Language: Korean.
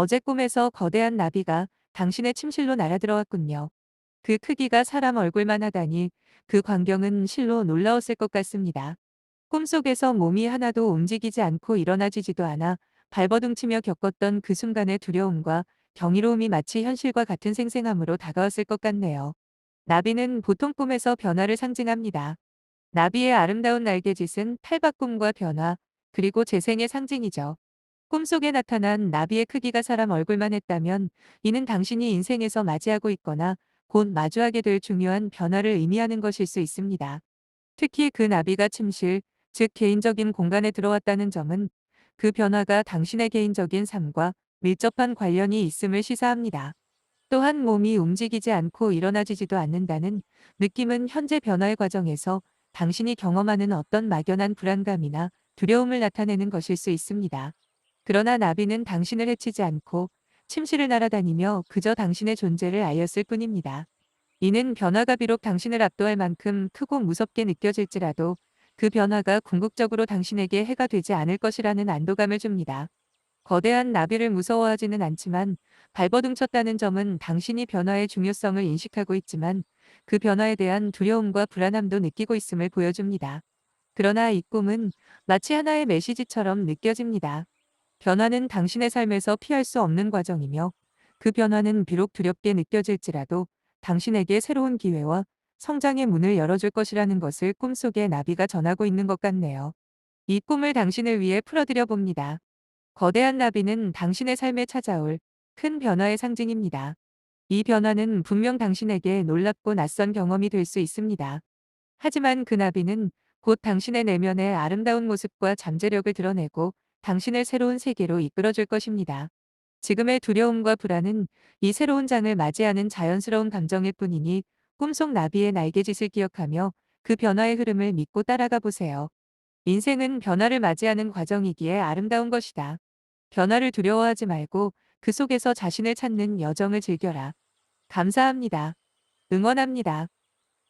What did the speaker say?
어제 꿈에서 거대한 나비가 당신의 침실로 날아들어왔군요. 그 크기가 사람 얼굴만 하다니 그 광경은 실로 놀라웠을 것 같습니다. 꿈속에서 몸이 하나도 움직이지 않고 일어나지지도 않아 발버둥치며 겪었던 그 순간의 두려움과 경이로움이 마치 현실과 같은 생생함으로 다가왔을 것 같네요. 나비는 보통 꿈에서 변화를 상징합니다. 나비의 아름다운 날개짓은 탈바꿈과 변화, 그리고 재생의 상징이죠. 꿈속에 나타난 나비의 크기가 사람 얼굴만 했다면 이는 당신이 인생에서 맞이하고 있거나 곧 마주하게 될 중요한 변화를 의미하는 것일 수 있습니다. 특히 그 나비가 침실, 즉 개인적인 공간에 들어왔다는 점은 그 변화가 당신의 개인적인 삶과 밀접한 관련이 있음을 시사합니다. 또한 몸이 움직이지 않고 일어나지지도 않는다는 느낌은 현재 변화의 과정에서 당신이 경험하는 어떤 막연한 불안감이나 두려움을 나타내는 것일 수 있습니다. 그러나 나비는 당신을 해치지 않고 침실을 날아다니며 그저 당신의 존재를 알렸을 뿐입니다. 이는 변화가 비록 당신을 압도할 만큼 크고 무섭게 느껴질지라도 그 변화가 궁극적으로 당신에게 해가 되지 않을 것이라는 안도감을 줍니다. 거대한 나비를 무서워하지는 않지만 발버둥 쳤다는 점은 당신이 변화의 중요성을 인식하고 있지만 그 변화에 대한 두려움과 불안함도 느끼고 있음을 보여줍니다. 그러나 이 꿈은 마치 하나의 메시지처럼 느껴집니다. 변화는 당신의 삶에서 피할 수 없는 과정이며 그 변화는 비록 두렵게 느껴질지라도 당신에게 새로운 기회와 성장의 문을 열어줄 것이라는 것을 꿈속의 나비가 전하고 있는 것 같네요. 이 꿈을 당신을 위해 풀어드려 봅니다. 거대한 나비는 당신의 삶에 찾아올 큰 변화의 상징입니다. 이 변화는 분명 당신에게 놀랍고 낯선 경험이 될 수 있습니다. 하지만 그 나비는 곧 당신의 내면의 아름다운 모습과 잠재력을 드러내고 당신을 새로운 세계로 이끌어줄 것입니다. 지금의 두려움과 불안은 이 새로운 장을 맞이하는 자연스러운 감정일 뿐이니 꿈속 나비의 날개짓을 기억하며 그 변화의 흐름을 믿고 따라가 보세요. 인생은 변화를 맞이하는 과정이기에 아름다운 것이다. 변화를 두려워하지 말고 그 속에서 자신을 찾는 여정을 즐겨라. 감사합니다. 응원합니다.